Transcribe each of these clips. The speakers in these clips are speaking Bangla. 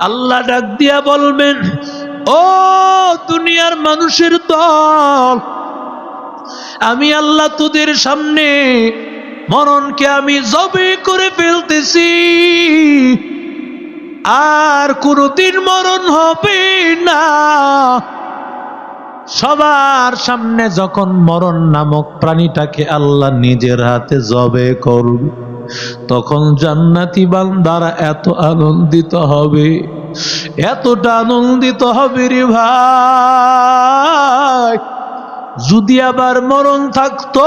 আল্লাহ ডাক দিয়া বলবেন, ও দুনিয়ার মানুষের দল, আমি আল্লাহ তোদের সামনে মরণকে আমি জবে করে ফেলতেছি। আর কোনদিন মরণ হবে না। সবার সামনে যখন মরণ নামক প্রাণীটাকে আল্লাহ নিজের হাতে জবে করবে তখন জান্নাতি বান্দারা এত আনন্দিত হবে, এতটা আনন্দিত হবে রে ভাই। যদি আবার মরণ থাকতো,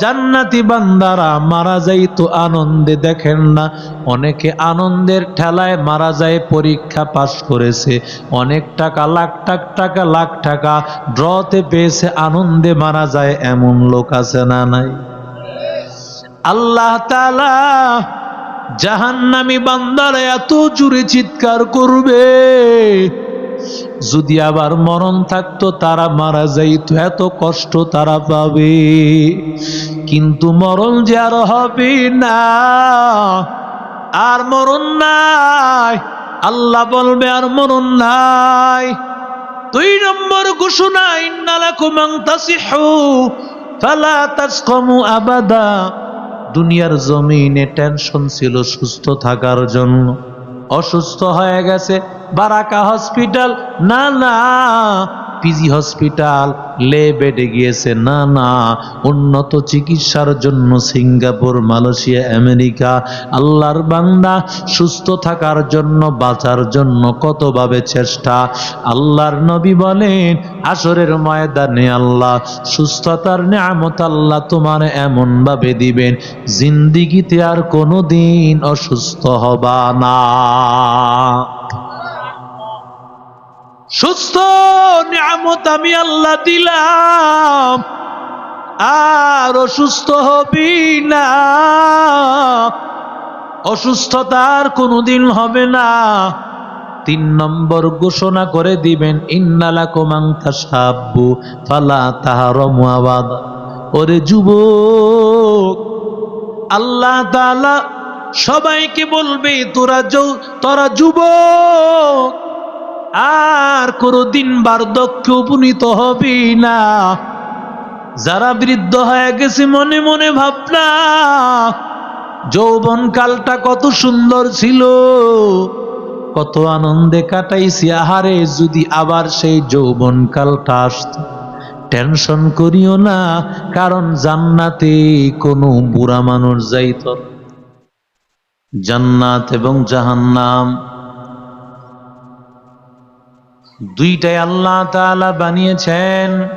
জান্নাতি বান্দারা মারা যাইতো, আনন্দে দেখেন না, অনেকে আনন্দের ঠেলায় মারা যায়, পরীক্ষা পাশ করেছে, অনেক টাকা, লাখ টাক টাকা, লাখ টাকা, ড্রতে পেয়েছে, আনন্দে মারা যায়, এমন লোক আছে না নাই? আল্লাহ তালা জাহান্নামি বান্দারা এত জুড়ে চিৎকার করবে। যদি আবার মরণ থাকতো, তারা মারা যাইতো, এত কষ্ট তারা পাবে। কিন্তু মরণ যে আর হবে না, আর মরণ নাই, আল্লাহ বলবে আর মরণ নাই। দুই নম্বর ঘোষণা, ইন্নালাকুমাং তাসিহু ফালা তাসকমু আবাদা। দুনিয়ার জমিনে টেনশন ছিল সুস্থ থাকার জন্য। অসুস্থ হয়ে গেছে বারাকা হসপিটাল না না পিজি হসপিটাল, লে বেডে গিয়েছে। না না, উন্নত চিকিৎসার জন্য সিঙ্গাপুর, মালয়েশিয়া, আমেরিকা। আল্লাহর বান্দা, সুস্থ থাকার জন্য, বাঁচার জন্য কতভাবে চেষ্টা? আল্লাহর নবী বলেন আসরের ময়দানে আল্লাহ সুস্থতার নিয়ামত আল্লাহ তোমার এমন ভাবে দিবেন, জিন্দিগিতে আর কোনো দিন অসুস্থ হবা না। সুস্থ নিয়ামত আমি আল্লাহ দিলাম। আর অসুস্থ হবি না। অসুস্থতার কোনোদিন হবে না। তিন নম্বর ঘোষণা করে দিবেন ইন্নালা কোমাংতা সাব্বু ফালা তাহার মুয়াবাদ ওরে যুবক, আল্লাহ তাআলা সবাইকে বলবে, তোরা তোরা যুবক আর কোনদিন বার্ধক্য উপনীত হবি না যারা বৃদ্ধ হয়ে গেছে, মনে মনে ভাবনা, যৌবন কালটা কত সুন্দর ছিল, কত আনন্দে কাটাইছি আহারে, যদি আবার সেই যৌবন কালটা আসত, টেনশন করিও না, কারণ জান্নাতে কোনো বুড়া মানুষ যাইত। জান্নাত এবং জাহান্নাম দুইটাই আল্লাহ তাআলা বানিয়েছেন।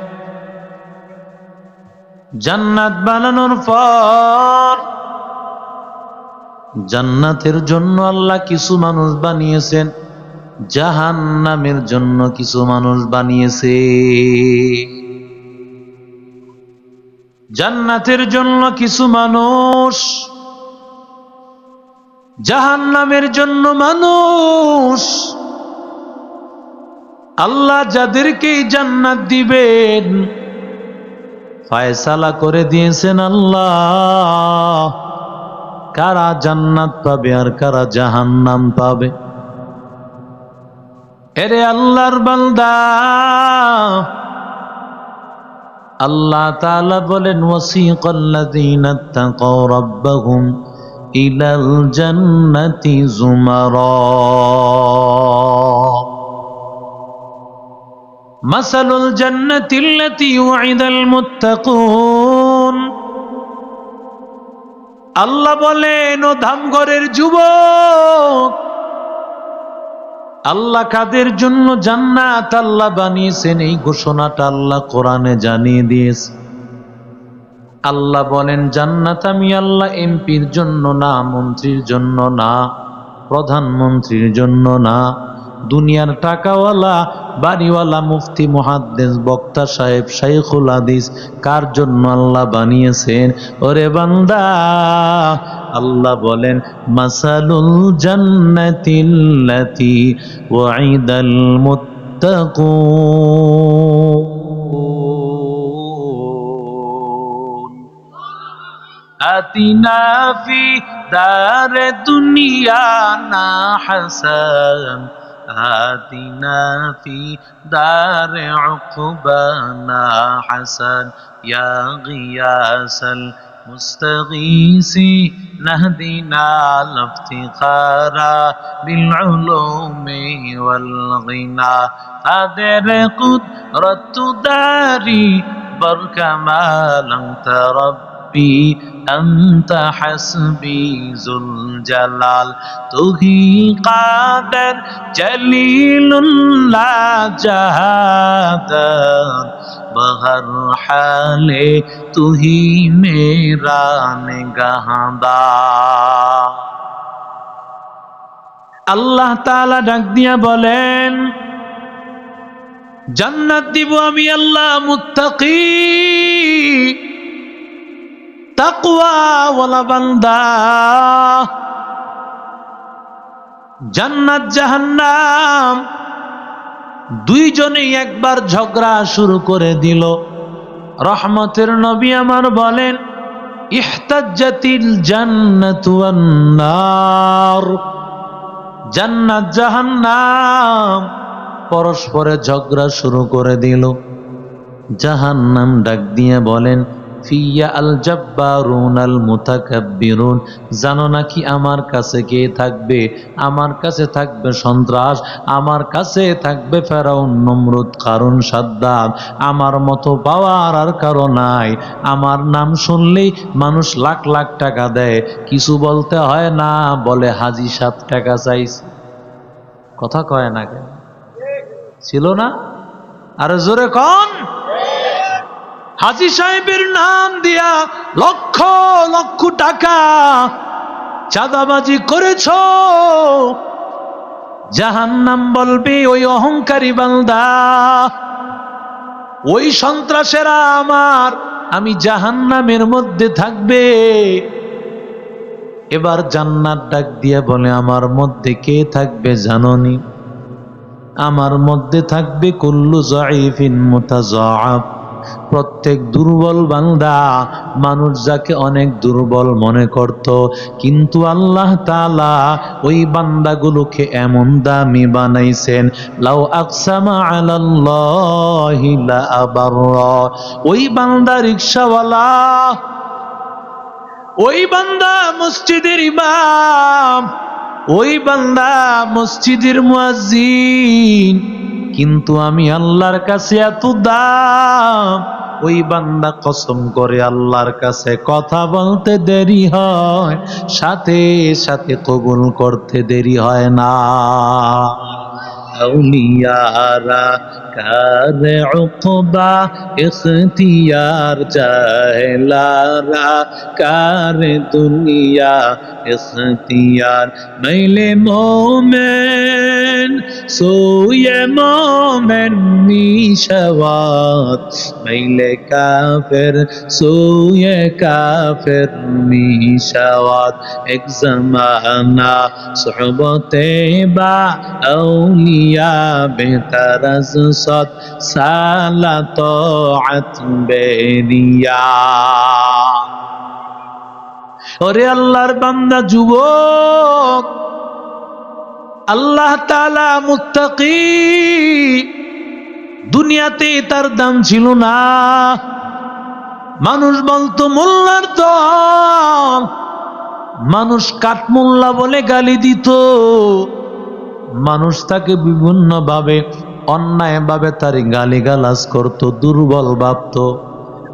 জান্নাত বানানোর পর জান্নাতের জন্য আল্লাহ কিছু মানুষ বানিয়েছেন, জাহান্নামের জন্য কিছু মানুষ বানিয়েছে। জান্নাতের জন্য কিছু মানুষ, জাহান্নামের জন্য মানুষ আল্লাহ যাদেরকে জান্নাত দিবেন, ফায়সালা করে দিয়েছেন আল্লাহ। কারা জান্নাত পাবে আর কারা জাহান্নাম পাবে? এরে আল্লাহর বান্দা, আল্লাহ তাআলা বলেন, ওয়াসিকাল্লাযীনা তাকাও রাব্বাহুম ইলাল জান্নাতি জুমারা। مثل الجنة التي وعد المتقون আল্লাহ বলেন ও ধামঘরের যুবক আল্লাহ কাদের জন্য জান্নাত আল্লাহ বানিয়েছেন এই ঘোষণাটা আল্লাহ কোরআনে জানিয়ে দিয়েছে আল্লাহ বলেন জান্নাত আমি আল্লাহ এমপির জন্য না মন্ত্রীর জন্য না প্রধানমন্ত্রীর জন্য না দুনিয়ার টাকাওয়ালা বানিওয়ালা মুফতি মহাদ্দেশ বক্তা সাহেব, শাইখুল হাদিস, কার জন্য আল্লাহ বানিয়েছেন? ওরে বান্দা, আল্লাহ বলেন, মাসালুল জান্নাতিল্লাতি ওয়াইদাল মুত্তাকুন। আতিনা ফি দার দুনিয়া না হাসান। آتنا في دار عقبانا حسن يا غياس المستغيث نهدنا الافتخار بالعلوم والغنى قادر قدرة داري بركمال انت ربي انت حسبي ذو الجلال তুহি কাদের জলিলুল্লাহ জাহাদার বহর হালে তুহি মেরা নিগাহদা আল্লাহ তাআলা ডাক দিয়া বলেন জান্নাত দিব আমি আল্লাহ মুত্তাকি তাকওয়া ওয়ালা বান্দা। জান্নাত, জাহান্নাম। দুইজনেই একবার ঝগড়া শুরু করে দিল। রহমতের নবী আমার বলেন, ইহতাজ্জাতিল জান্নাতু ওয়ান জান্নাত, জাহান্নাম পরস্পরে ঝগড়া শুরু করে দিল। জাহান্নাম ডাক দিয়ে বলেন ফিয়া আল জব্বারুন আল মুতাকাব্বিরুন। জানো নাকি আমার কাছে কে থাকবে? আমার কাছে থাকবে সন্ত্রাস, আমার কাছে থাকবে ফেরাউন নমরুদ কারণ সাদ্দাম। আমার মতো পাওয়ার আর কারও নাই। আমার নাম শুনলেই মানুষ লাখ লাখ টাকা দেয়। কিছু বলতে হয় না, বলে হাজি সাত টাকা চাইছে। কথা কয় না কেন? ছিল না? আরে জোরে কন! হাজি সাহেবের নাম দিয়া লক্ষ লক্ষ টাকা চাঁদাবাজি করেছ। জাহান নাম বলবে ওই অহংকারী বান্দা, ওই সন্ত্রাসেরা আমার, আমি জাহান নামের মধ্যে থাকবে। এবার জান্নাত ডাক দিয়া বলে, আমার মধ্যে কে থাকবে জাননি? আমার মধ্যে থাকবে কুল্লু জাইফিন মুতাজাআব। প্রত্যেক দুর্বল বান্দা মানুষ যাকে অনেক দুর্বল মনে করত, কিন্তু আল্লাহ তাআলা ওই বান্দাগুলোকে এমন দামি বানাইছেন, লাউ আকসামা আলাল্লাহি লা ওই বান্দা রিকশাওয়ালা, ওই বান্দা মসজিদের ইমাম, ওই বান্দা মসজিদের মুয়াজ্জিন। কিন্তু আমি আল্লাহর কাছে এত দাম। ওই বান্দা কসম করে আল্লাহর কাছে কথা বলতে দেরি হয়, সাথে সাথে কবুল করতে দেরি হয় না। কার উকবা ইখতিয়ার জাহেলারা কার দুনিয়া ইখতিয়ার? মাইলে মোমেন সোয়ে মোমেন মিশাওয়াত। মাইলে কাফের সোয়ে কাফের মিশাওয়াত। এক জমানা সোহবতে বা আউলিয়া বেতারাজ সৎ সালা তোআত বেরিয়া। ওরে আল্লাহর বান্দা, যুবক, আল্লাহ তাআলা মুত্তাকি দুনিয়াতে তার দাম ছিল না। মানুষ বলতো, মোল্লার দল। মানুষ কাঠমোল্লা বলে গালি দিত। মানুষ তাকে বিভিন্ন ভাবে অন্যায় ভাবে তার গালিগালাজ করত দুর্বল ভাবত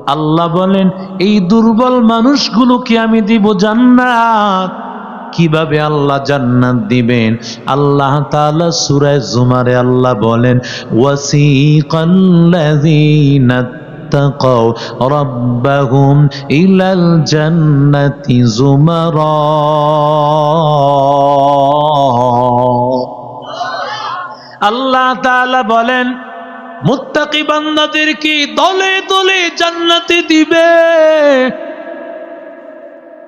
আল্লাহ বলেন এই দুর্বল মানুষগুলোকে আমি দিব জান্নাত কিভাবে আল্লাহ জান্নাত দিবেন আল্লাহ তাআলা সূরা জুমারে আল্লাহ বলেন ওয়াসিকাল্লাযীনা اتقوا ربهم إلى الجنة زمرا আল্লাহ তাআলা বলেন, মুত্তাকি বান্দাদেরকে দলে দলে জান্নাতে দিবে?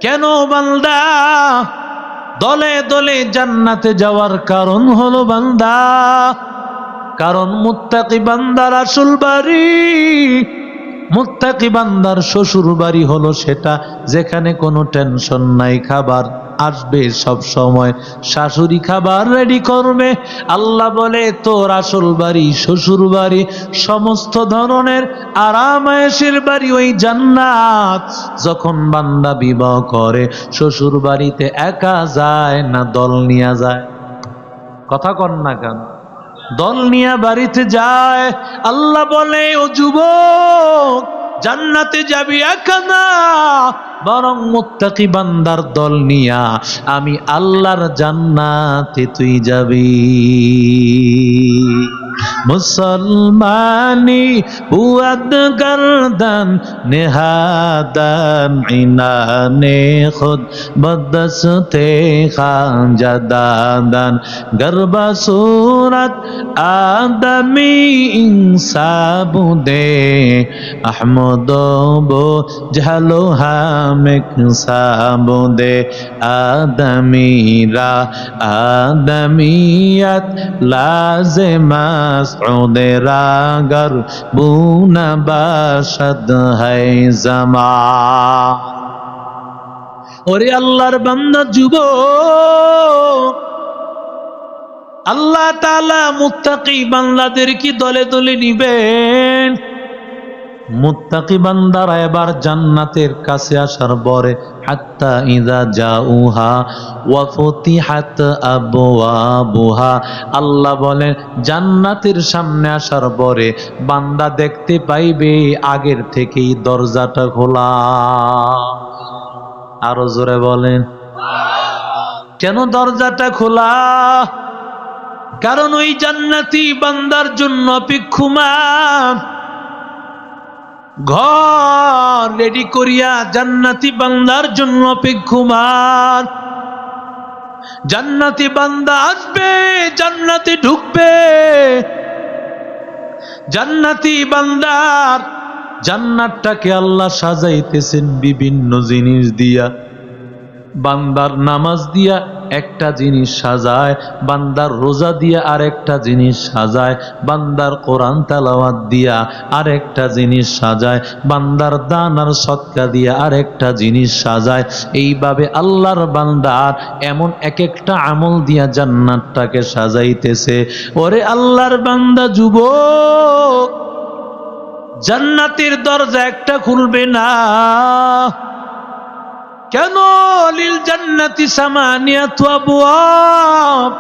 কেন বান্দা দলে দলে জান্নাতে যাওয়ার কারণ হলো বান্দা? কারণ মুত্তাকি বান্দার আসল বাড়ি, মুত্তাকি বান্দার শ্বশুর বাড়ি হলো সেটা, যেখানে কোনো টেনশন নাই খাবার। আসবে সব সময়। শাশুড়ি খাবার রেডি করবে। আল্লাহ বলে, তোর আসল বাড়ি, শ্বশুর বাড়ি, সমস্ত ধরনের আরামায়েশের বাড়ি ওই জান্নাত। যখন বান্দা বিবাহ করে, শ্বশুর বাড়িতে একা যায় না, দল নিয়ে যায়। কথা কন না কেন? দল নিয়ে বাড়িতে যায়। আল্লাহ বলে, ও যুবক, জান্নাতে যাবি একা না। বরং মুত্তাকি বান্দার দল নিয়া আমি আল্লাহর জান্নাতে তুই যাবি। মুসলমানি বুয়াদ গর্দন, নেহাদান, ইনানে খুদ, বদসতে খাজাদান গর্ব সুরত আদমি ইনসাবু দে আহমদ বো ঝালো হামেক সাবু দে আদমিরা, আদমিয়ত লাজমা সৌদেরা গর বুনা বাসদ হাই জমা। ওরে আল্লাহর বান্দা যুব আল্লাহ তালা মুত্তাকি বান্দাদের কি দলে দলে নিবেন। মুত্তাকি বান্দারা এবার জান্নাতের কাছে আসার পরে, হাত্তা ইদা জাউহা ওয়া ফুতিহাত আবওয়াবুহা। আল্লাহ বলেন, জান্নাতের সামনে আসার পরে বান্দা দেখতে পাইবে আগের থেকেই দরজাটা খোলা। আরও জোরে বলেন, কেন দরজাটা খোলা? কারণ ওই জান্নাতি বান্দার জন্য অপেক্ষমান। ঘর রেডি করিয়া জান্নাতি বান্দার জন্য অপেক্ষমান জান্নাতি বান্দা আসবে, জান্নাতে ঢুকবে। জান্নাতি বান্দার জান্নাতটাকে আল্লাহ সাজাইতেছেন বিভিন্ন জিনিস দিয়া। বান্দার নামাজ দিয়া একটা জিনিস সাজায়, বান্দার রোজা দিয়া আর একটা জিনিস সাজায়, বান্দার কোরআন তালাওয়াত দিয়া আর একটা জিনিস সাজায়, বান্দার দান আর সৎকা দিয়া আর একটা জিনিস সাজায়। এইভাবে আল্লাহর বান্দার এমন এক একটা আমল দিয়া জান্নাতটাকে সাজাইতেছে। ওরে আল্লাহর বান্দা যুবক, জান্নাতের দরজা একটা খুলবে না। কেন লিল জান্নাতি সামানিয়াতু আবওয়াব?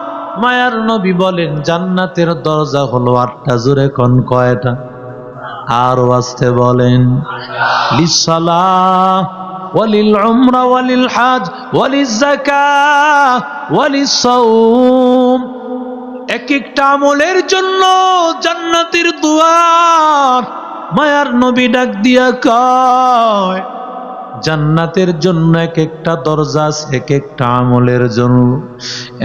মায়ার নবী বলেন, জান্নাতের দরজা হলো আটটা, জোরে কোন কয়টা? আর আসতে বলেন লিসালাহ ওয়ালিল উমরা, ওয়ালিল হাজ ওয়ালিল যাকাহ ওয়ালিস সাওম। এক একটা আমলের জন্য জান্নাতের দুয়ার। মায়ার নবী ডাক দিয়া কয় জান্নাতের জন্য এক একটা দরজা এক একটা আমলের জন্য।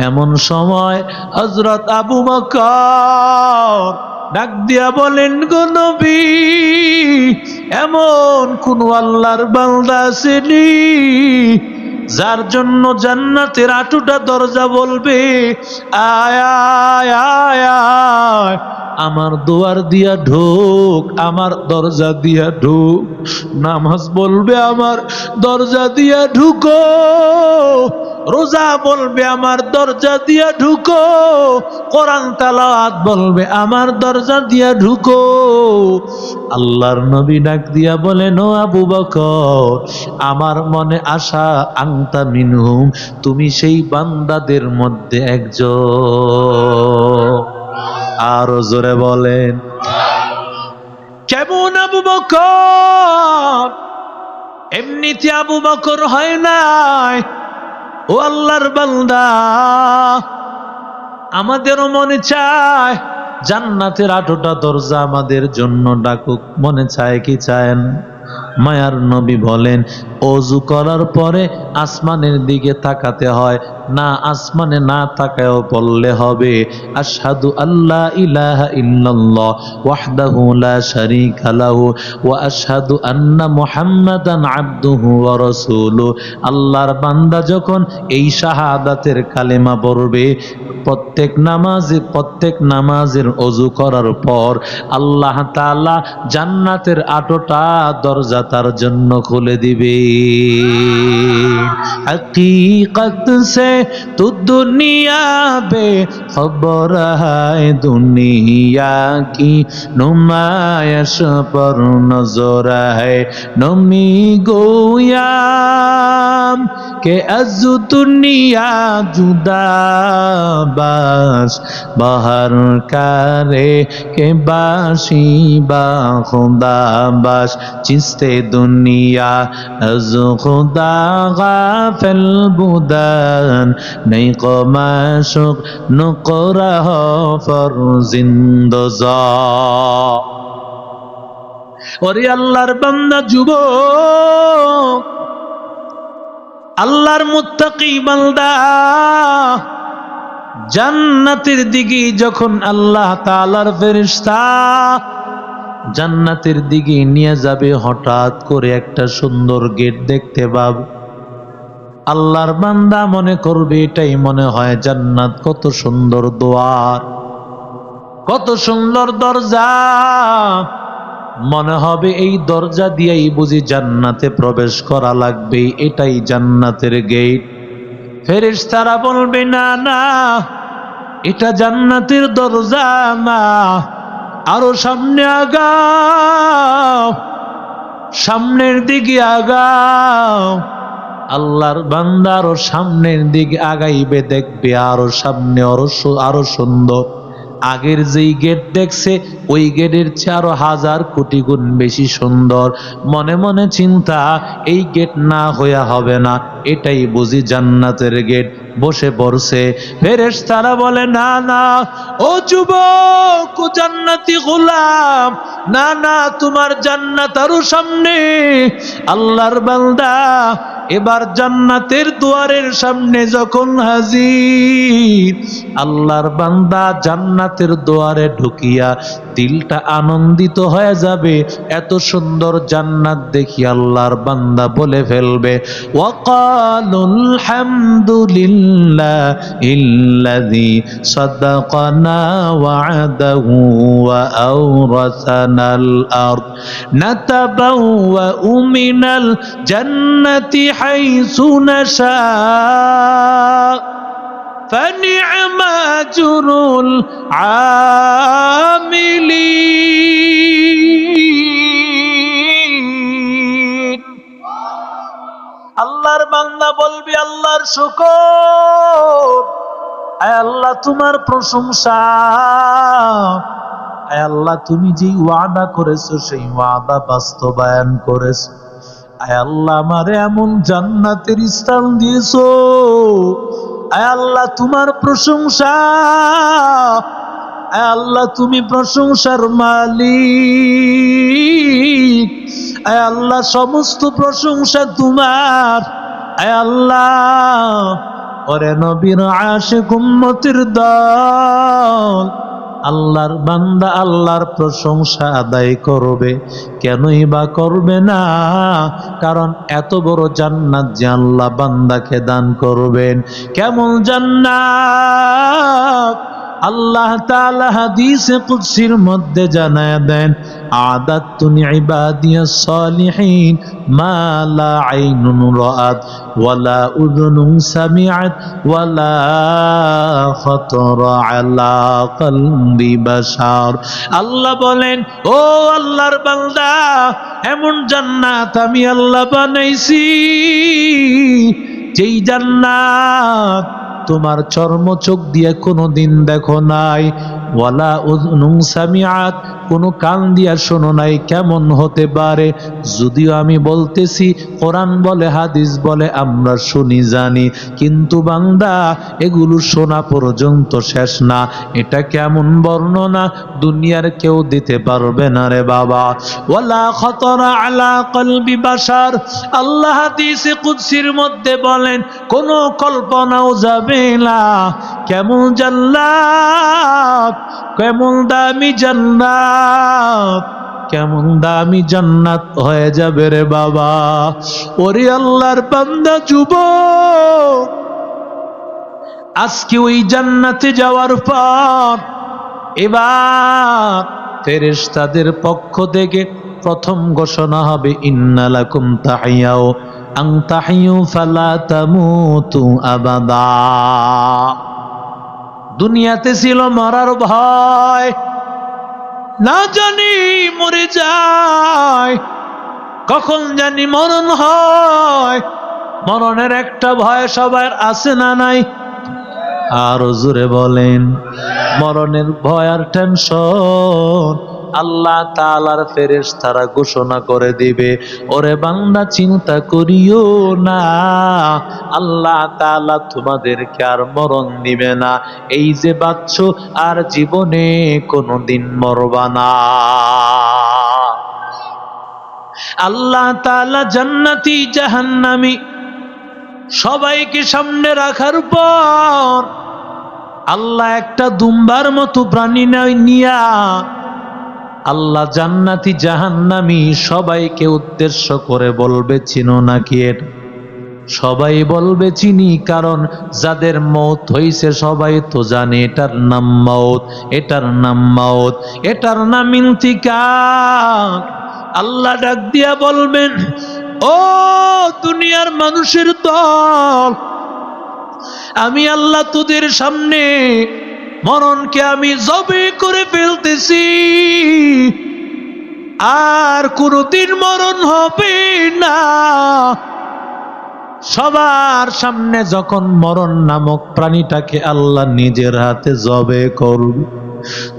এমন সময় হজরত আবু বকর ডাক দিয়া বলেন, গো এমন কোন আল্লাহর বান্দা আসেনি যার জন্য জান্নাতের আটুটা দরজা বলবে আয় আয় আমার দুয়ার দিয়া ঢোক, আমার দরজা দিয়া ঢোক। নামাজ বলবে আমার দরজা দিয়া ঢুকো, রোজা বলবে আমার দরজা দিয়া ঢুকো, কোরআন তালাওয়াত বলবে আমার দরজা দিয়া ঢুকো। আল্লাহর নবী ডাক দিয়া বলেন, ও আবু বকর, আমার মনে আশা আংতা মিনহুম, তুমি সেই বান্দাদের মধ্যে একজন। আরও জোরে বলেন। কেমন আবু বকর? এমনিতে আবু বকর হয় নাই। ও আল্লাহর বান্দা, আমাদেরও মনে চায়, জান্নাতের আটোটা দরজা আমাদের জন্য ডাকুক। মনে চায় কি চায় মায়ার নবী বলেন অজু করার পরে আসমানের দিকে তাকাতে হয়। না আসমানে না তাকায়ও বললে হবে। আশহাদু আল্লাহ ইলাহা ইল্লাল্লাহ ওয়াহদাহু লা শারীকা লাহু আন্না মুহাম্মাদান আবদুহু ওয়া আল্লাহর বান্দা যখন এই শাহাদাতের কালেমা পড়বে, প্রত্যেক নামাজে, প্রত্যেক নামাজের অজু করার পর আল্লাহ তাআলা জান্নাতের আটোটা দরজা তার জন্য খুলে দিবে। হকীকত সে তু দুনিয়া খবর হায় দুনিয়া কি? নুমায়শ পর নজর হায় নমি গোয়াম কে আজ দুনিয়া জুদা বাস বহার কারে কে বাসি বা খুদা বাস চিস্তে দুনিয়া مرزق داغا في البدان نيق معشوق نقره فرزند زا ওরে আল্লাহর বান্দা, যুবক, আল্লাহর মুত্তাকি বান্দা, জান্নাতের দিকে যখন আল্লাহ তালার ফেরিস্তা জান্নাতের দিকে নিয়ে যাবে হঠাৎ করে একটা সুন্দর গেট দেখতে পাব। আল্লাহর বান্দা মনে করবে এটাই মনে হয় জান্নাত, কত সুন্দর দোয়ার, কত সুন্দর দরজা। মনে হবে এই দরজা দিয়েই বুঝি জান্নাতে প্রবেশ করা লাগবে, এটাই জান্নাতের গেট। ফেরেশ তারা বলবে, না না, এটা জান্নাতের দরজা না। আরও সামনে আগাও, সামনের দিকে আগাও। আল্লাহর বান্দা আরও সামনের দিকে আগাইবে, দেখবে আরও সামনে আরও আরও সুন্দর। আগের যেই গেট দেখছে, ওই গেটের চেয়ে আরও হাজার কোটি গুণ বেশি সুন্দর। মনে মনে চিন্তা, এই গেট না হইয়া হবে না। এটাই বুঝি জান্নাতের গেট বসে পড়ছে। ফেরেশ তারা বলে, না না, ও যুবক জান্নাতি গোলাম, না না, তোমার জান্নাত আরও সামনে। আল্লাহর বান্দা এবার জান্নাতের দুয়ারের সামনে যখন হাজির, আল্লাহর বান্দা জান্নাতের দুয়ারে ঢুকিয়া দিলটা আনন্দিত হয়ে যাবে। এত সুন্দর জান্নাত দেখি আল্লাহর বান্দা বলে ফেলবে ওয়াকালুল হামদুলিল্লাহ ইল্লাযী সাদাকানা ওয়া'দাহু ওয়া আওরাসানাল আরদ। নাতাবাওয়াউ মিনাল জান্নাতি হাইসু নাশা فنعم أجر العاملين আল্লাহর বান্দা বলবি আল্লাহর শুকর আয় আল্লাহ তোমার প্রশংসা আয় আল্লাহ তুমি যে ওয়াদা করেছো সেই ওয়াদা বাস্তবায়ন করেছো আয় আল্লাহ আমার এমন জান্নাতের স্থান দিয়েছ। আয় আল্লাহ তোমার প্রশংসা। আয় আল্লাহ তুমি প্রশংসার মালিক। আয় আল্লাহ সমস্ত প্রশংসা তোমার। আয় আল্লাহ, ওরে নবীর আশিক উম্মতির দল। আল্লাহর বান্দা আল্লাহর প্রশংসা আদায় করবে। কেনই বা করবে না? কারণ এত বড় জান্নাত যে আল্লাহ বান্দাকে দান করবেন। কেমন জান্নাত? আল্লাহ তাআলা হাদিসে কুদসির মধ্যে জানায় দেন, আদাতুন ইবাদিয়াস সালিহিন মা লা আইনুন রাআত, ওয়ালা উযুনুন সামিআত, ওয়ালা খাতারা আলা কলবি বাশার আল্লাহ বলেন, ও আল্লাহর বান্দা, এমন জান্নাত আমি আল্লাহ বানাইছি, যেই জান্নাত তোমার চর্ম চোখ দিয়ে কোনো দিন দেখো নাই। ওয়ালা উযনুন সামিআত কোনো কান দিয়া শোনো নাই, কেমন হতে পারে? যদিও আমি বলতেছি, কোরআন বলে, হাদিস বলে, আমরা শুনি, জানি। কিন্তু বান্দা, এগুলো শোনা পর্যন্ত শেষ না। এটা কেমন বর্ণনা? দুনিয়ার কেউ দিতে পারবে না রে বাবা। ওয়ালা খতরা আলা কলবি বাশার। আল্লাহ হাদিসে কুদসির মধ্যে বলেন, কোনো কল্পনাও যাবে না। কেমন জান্নাত, কেমন দামি জান্নাত। কেমন দামি জান্নাত হয়ে যাবে রে বাবা। ওরে আল্লাহর বান্দা, যুবক। আজকে ওই জান্নাতে যাওয়ার পর এবার ফেরেশতাদের পক্ষ থেকে প্রথম ঘোষণা হবে ইন্নালাকুম তাহিয়াও আং তাহিউ ফালা তামুতু আবাদা। দুনিয়াতে ছিল মরার ভয়। না জানি মরে যায়। কখন জানি মরণ হয়। মরণের একটা ভয় সবার আছে না নাই? আর জোরে বলেন, মরণের ভয় আর টেনশন আল্লাহ তালার ফেরেস তারা ঘোষণা করে দিবে, ওরে বান্দা চিন্তা করিও না, আল্লাহ তালা তোমাদেরকে আর মরণ দিবে না, এই যে বাচ্চ আর জীবনে কোনোদিন মরবা না। আল্লাহ তালা জান্নাতি জাহান্নামি সবাইকে সামনে রাখার পর, আল্লাহ একটা দুম্বার মতো প্রাণী নয় নিয়া আল্লাহ জান্নাতি জাহান্নামি সবাইকে উদ্দেশ্য করে বলবে, চিনো নাকি এটা? সবাই বলবে, চিনি, কারণ যাদের মত হইছে সবাই তো জানে এটার নাম মৌত, এটার নাম মৌত, এটার নাম ইন্তিকাল আল্লাহ ডাক দিয়া বলবেন, ও দুনিয়ার মানুষের দল, আমি আল্লাহ তোদের সামনে মরণকে আমি জবে করে ফেলতেছি। আর কোনদিন মরণ হবে না। সবার সামনে যখন মরণ নামক প্রাণীটাকে আল্লাহ নিজের হাতে জবে করবে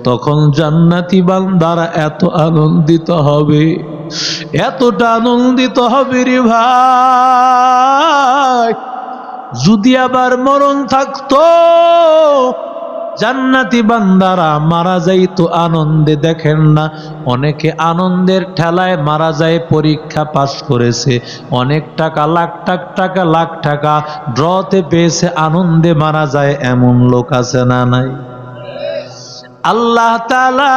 তখন জান্নাতি বান্দারা এত আনন্দিত হবে। এতটা আনন্দিত হবে রে ভাই। যদি আবার মরণ থাকতো জান্নাতি বান্দারা মারা যাইতো আনন্দে, দেখেন না, অনেকে আনন্দের ঠেলায় মারা যায়, পরীক্ষা পাশ করেছে। অনেক টাকা, লাখ টাক টাকা, লাখ টাকা ড্রতে পেয়েছে, আনন্দে মারা যায়, এমন লোক আছে না নাই? আল্লাহ তালা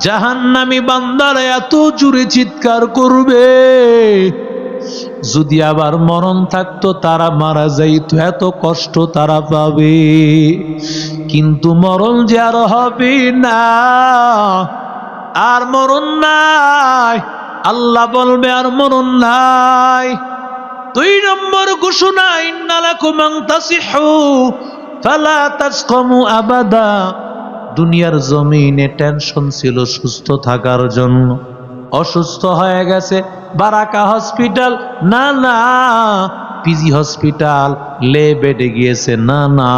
জাহান্নামি বান্দারা এত জুড়ে চিৎকার করবে। যদি আবার মরণ থাকতো, তারা মারা যাইতো, এত কষ্ট তারা পাবে। কিন্তু মরণ যে আর হবে না, আর মরণ নাই। আল্লাহ বলবে, আর মরণ নাই। দুই নম্বর ঘোষণা ইন্নালাকুম তাসিহু ফালা তাসকমু আবাদা। দুনিয়ার জমিনে টেনশন ছিল সুস্থ থাকার জন্য। অসুস্থ হয়ে গেছে। বারাকা হসপিটাল? না না। পিজি হসপিটাল লে বেডে গিয়েছে। না না,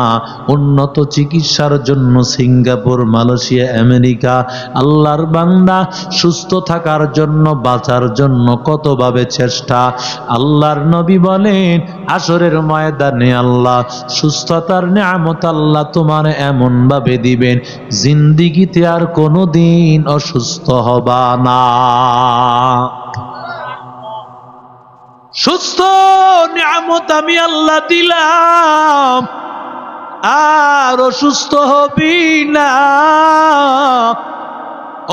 উন্নত চিকিৎসার জন্য সিঙ্গাপুর, মালয়েশিয়া, আমেরিকা। আল্লাহর বান্দা, সুস্থ থাকার জন্য, বাঁচার জন্য কতভাবে চেষ্টা? আল্লাহর নবী বলেন আসরের ময়দানে আল্লাহ সুস্থতার নিয়ামত আল্লাহ তোমার এমন ভাবে দিবেন, জিন্দিগিতে আর কোনো দিন অসুস্থ হবা না। সুস্থ নিয়ামত আমি আল্লাহ দিলাম। আর অসুস্থ হবি না।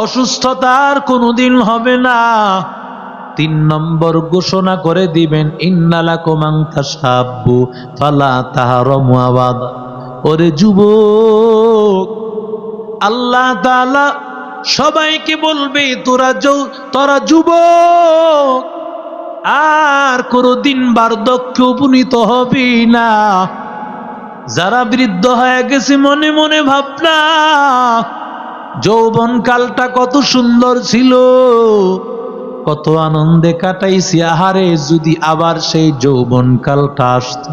অসুস্থতার কোনোদিন হবে না। তিন নম্বর ঘোষণা করে দিবেন ইন্নালা কোমাংথা সাব্বু ফালা তাহার মুয়াবাদ ওরে যুবক, আল্লাহ সবাইকে বলবে, তোরা তোরা যুবক আর কোনদিন বার্ধক্য উপনীত হবি না। যারা বৃদ্ধ হয়ে গেছে মনে মনে ভাবনা যৌবন কালটা কত সুন্দর ছিল, কত আনন্দে কাটাইছি। আহারে, যদি আবার সেই যৌবন কালটা আসত,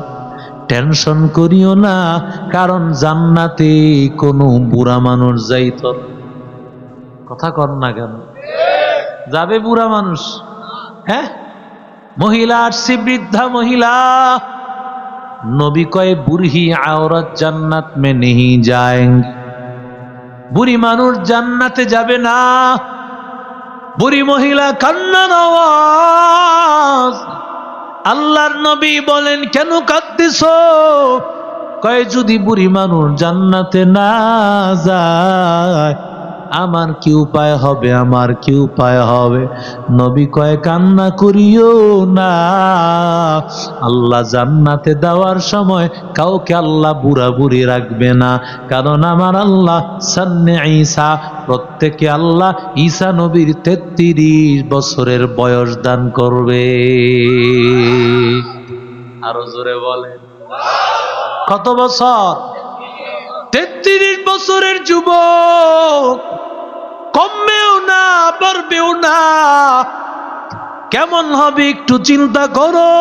টেনশন করিও না, কারণ জান্নাতে কোনো বুড়া মানুষ যাইত। কথা কর না কেন? যাবে বুড়া মানুষ? হ্যাঁ? মহিলা আসছে বৃদ্ধা মহিলা। নবী কয় বুড়হি আওরত জান্নাত মে নেহি যায়েঙ্গে বুড়ি মানুষ জান্নাতে যাবে না। বুড়ি মহিলা কান্নার আওয়াজ আল্লাহর নবী বলেন, কেন কাঁদতেছ? কয়, যদি বুড়ি মানুষ জান্নাতে না যায় আমার কি উপায় হবে, আমার কি উপায় হবে? নবী কয়, কান্না করিও না। আল্লাহ জান্নাতে দেওয়ার সময় কাউকে আল্লাহ বুড়া বুড়ি রাখবে না। কারণ আমার আল্লাহ সান্নে ঈসা, প্রত্যেকে আল্লাহ ঈসা নবীর তেত্রিশ বছরের বয়স দান করবে। আরও জোরে বলেন। কত বছর? তেত্রিশ বছরের যুবক। কমবেও না বাড়বেও না। কেমন হবে একটু চিন্তা করো।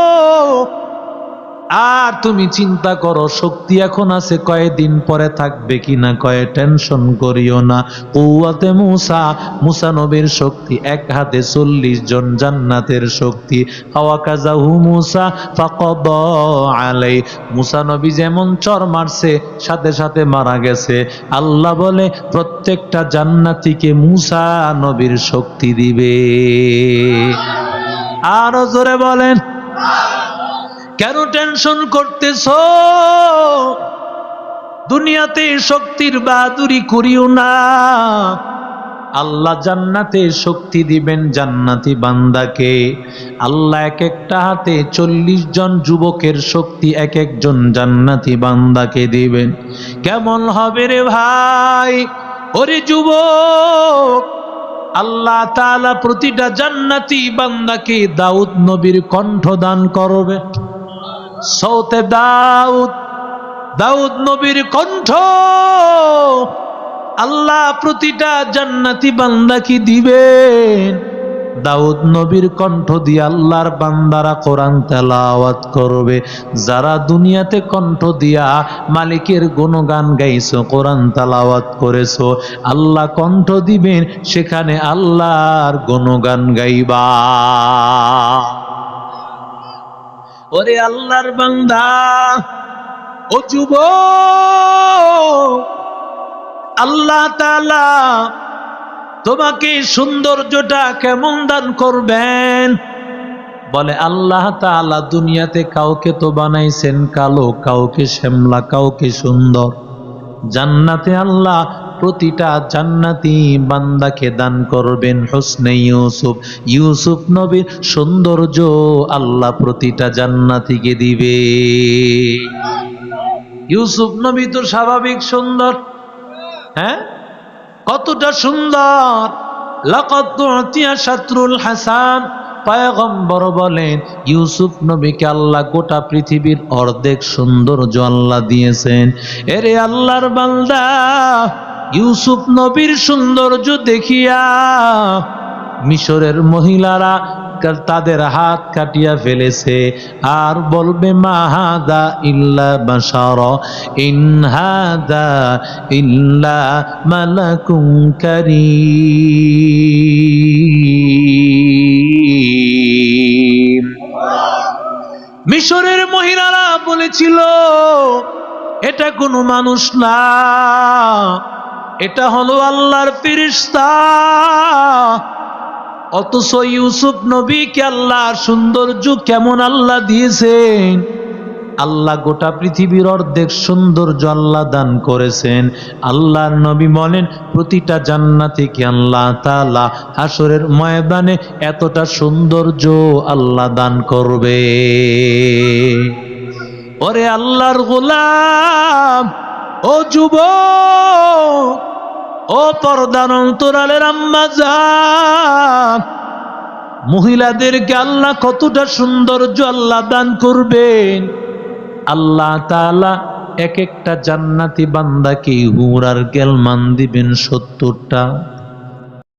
আর তুমি চিন্তা করো, শক্তি এখন আছে কয়েকদিন পরে থাকবে কিনা কয়ে টেনশন করিও না। কৌয়াতে মুসা মুসা নবীর শক্তি, এক হাতে চল্লিশ জন জান্নাতের শক্তি। হাওয়া কাজাহু মুসা, ফাকদ আলাই। মুসা নবী যেমন চর মারছে, সাথে সাথে মারা গেছে। আল্লাহ বলে, প্রত্যেকটা জান্নাতিকে মুসা নবীর শক্তি দিবে। আরও জোরে বলেন। কেন টেনশন করতেছ? দুনিয়াতে শক্তির বাহাদুরি করিও না। আল্লাহ জান্নাতে শক্তি দিবেন জান্নাতি বান্দাকে। আল্লাহ এক একটা হাতে চল্লিশ জন যুবকের শক্তি এক একজন জান্নাতি বান্দাকে দিবেন। কেমন হবে রে ভাই? ওরে যুবক, আল্লাহ তালা প্রতিটা জান্নাতি বান্দাকে দাউদ নবীর কণ্ঠ দান করবে সৌতে দাউদ দাউদ নবীর কণ্ঠ। আল্লাহ প্রতিটা জান্নাতি বান্দাকে দিবেন। দাউদ নবীর কণ্ঠ দিয়ে আল্লাহর বান্দারা কোরআন তেলাওয়াত করবে। যারা দুনিয়াতে কণ্ঠ দিয়া মালিকের গুণগান গাইছো, কোরআন তেলাওয়াত করেছ, আল্লাহ কণ্ঠ দিবেন, সেখানে আল্লাহর গুণগান গাইবা। ওরে আল্লাহর বান্দা, ও যুব আল্লাহ তাআলা তোমাকে সৌন্দর্যটা কেমন দান করবেন? বলে, আল্লাহ তাআলা দুনিয়াতে কাউকে তো বানাইছেন কালো, কাউকে শ্যামলা, কাউকে সুন্দর। জান্নাতে আল্লাহ প্রতিটা জান্নাতি বান্দাকে দান করবেন হোসনে ইউসুফ। ইউসুফ নবীর সৌন্দর্য আল্লাহ প্রতিটা জান্নাতিকে দিবে। ইউসুফ নবী তো স্বাভাবিক সুন্দর। হ্যাঁ? কতটা সুন্দর। শাত্রুল হাসান। পায়গম্বর বলেন, ইউসুফ নবীকে আল্লাহ গোটা পৃথিবীর অর্ধেক সৌন্দর্য আল্লাহ দিয়েছেন। এরে আল্লাহর বান্দা ইউসুফ নবীর সৌন্দর্য দেখিয়া মিশরের মহিলারা তাদের হাত কাটিয়া ফেলেছে। আর বলবে মাহাদা ইল্লা বাসার ইনহাদা ইল্লা মালাকুম মিশরের মহিলারা বলেছিল, এটা কোনো মানুষ না। এটা হলো আল্লাহর ফিরিস্তা অথচ ইউসুফ নবীকে আল্লাহর সৌন্দর্য কেমন আল্লাহ দিয়েছেন? আল্লাহ গোটা পৃথিবীর অর্ধেক সৌন্দর্য আল্লাহ দান করেছেন। আল্লাহর নবী বলেন, প্রতিটা জান্নাতিকে আল্লাহ তালা হাসরের ময়দানে এতটা সৌন্দর্য আল্লাহ দান করবে? ওরে আল্লাহর গোলাম ও যুব ও পর্দার অন্তরালের আম্মা যা মহিলাদেরকে আল্লাহ কতটা সৌন্দর্য আল্লাহ দান করবেন। আল্লাহ তালা এক একটা জান্নাতি বান্দাকে হুরার গেলমান দিবেন সত্তরটা?